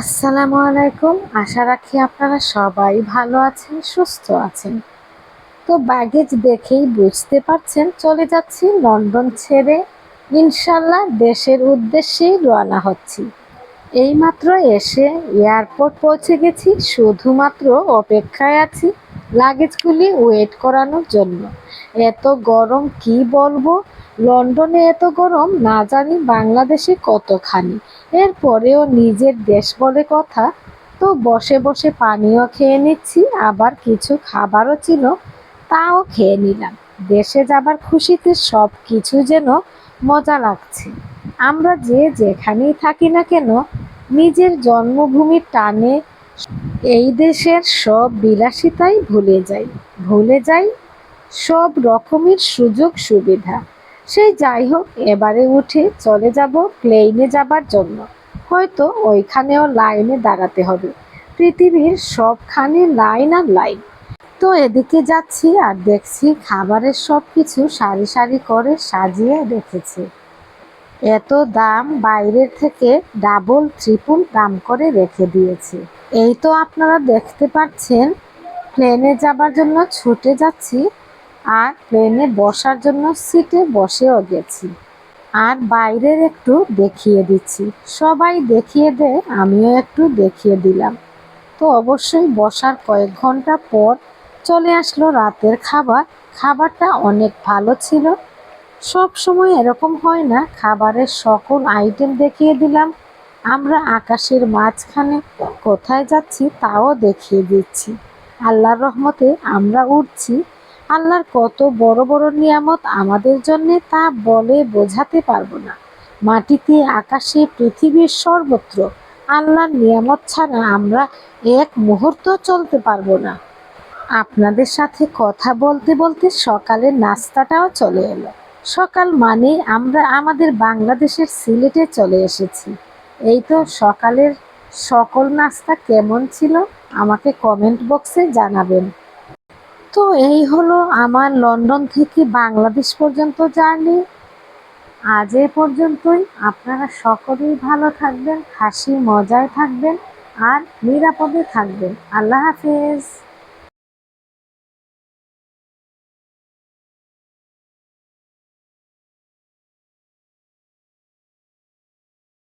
আসসালামু আলাইকুম। আশা রাখি আপনারা সবাই ভালো আছেন, সুস্থ আছেন। তো ব্যাগেজ দেখেই বুঝতে পারছেন, চলে যাচ্ছি লন্ডন ছেড়ে ইনশাল্লাহ দেশের উদ্দেশ্যেই রওনা হচ্ছি। এইমাত্র এসে এয়ারপোর্ট পৌঁছে গেছি, শুধুমাত্র অপেক্ষায় আছি। লাগেজগুলি ওয়েট করানোর জন্য। এত গরম কি বলব? লন্ডনে এত গরম, না জানি বাংলাদেশে কতখানি। এরপরেও নিজের দেশ বলে কথা। তো বসে বসে পানিও খেয়ে নিচ্ছি, আবার কিছু খাবারও ছিল, তাও খেয়ে নিলাম। দেশে যাবার খুশিতে সব কিছু যেন মজা লাগছে। আমরা যে যেখানেই থাকি না কেন, নিজের জন্মভূমির টানে এই দেশের সব বিলাসিতাই ভুলে যাই ভুলে যাই সব রকমের সুযোগ সুবিধা। সেই যাই হোক, এবারে উঠে চলে যাব প্লেনে যাবার জন্য। হয়তো ওইখানেও লাইনে দাঁড়াতে হবে। পৃথিবীর সবখানে লাইন আর লাইন তো এদিকে যাচ্ছি আর দেখছি খাবারের সব কিছু সারি সারি করে সাজিয়ে রেখেছে। এত দাম বাইরের থেকে ডাবল, ট্রিপল দাম করে রেখে দিয়েছে। এই তো আপনারা দেখতে পাচ্ছেন, প্লেনে যাবার জন্য ছুটে যাচ্ছি আর প্লেনে বসার জন্য সিটে বসেও গেছি। আর বাইরের একটু দেখিয়ে দিচ্ছি। সবাই দেখিয়ে দেয় আমিও একটু দেখিয়ে দিলাম। তো অবশ্যই বসার কয়েক ঘণ্টা পর চলে আসলো রাতের খাবার। খাবারটা অনেক ভালো ছিল। সব সময় এরকম হয় না, খাবারের সকল আইটেম দেখিয়ে দিলাম। আমরা আকাশের মাঝখানে কোথায় যাচ্ছি তাও দেখিয়ে দিচ্ছি। আল্লাহর রহমতে আমরা উঠছি। আল্লাহর কত বড় বড় নিয়ামত আমাদের জন্য তা বলে বোঝাতে পারব না। মাটিতে আকাশে পৃথিবীর সর্বত্র আল্লাহর নিয়ামত ছাড়া আমরা এক মুহূর্ত চলতে পারব না। আপনাদের সাথে কথা বলতে বলতে সকালের নাস্তাটাও চলে এলো। সকাল মানে আমরা আমাদের বাংলাদেশের সিলেটে চলে এসেছি। এই তো সকালের সকল নাস্তা কেমন ছিল আমাকে কমেন্ট বক্সে জানাবেন। তো এই হলো আমার লন্ডন থেকে বাংলাদেশ পর্যন্ত জার্নি। আজ এ পর্যন্তই। আপনারা সকলেই ভালো থাকবেন, হাসি, মজায় থাকবেন আর নিরাপদে থাকবেন। আল্লাহ হাফেজ।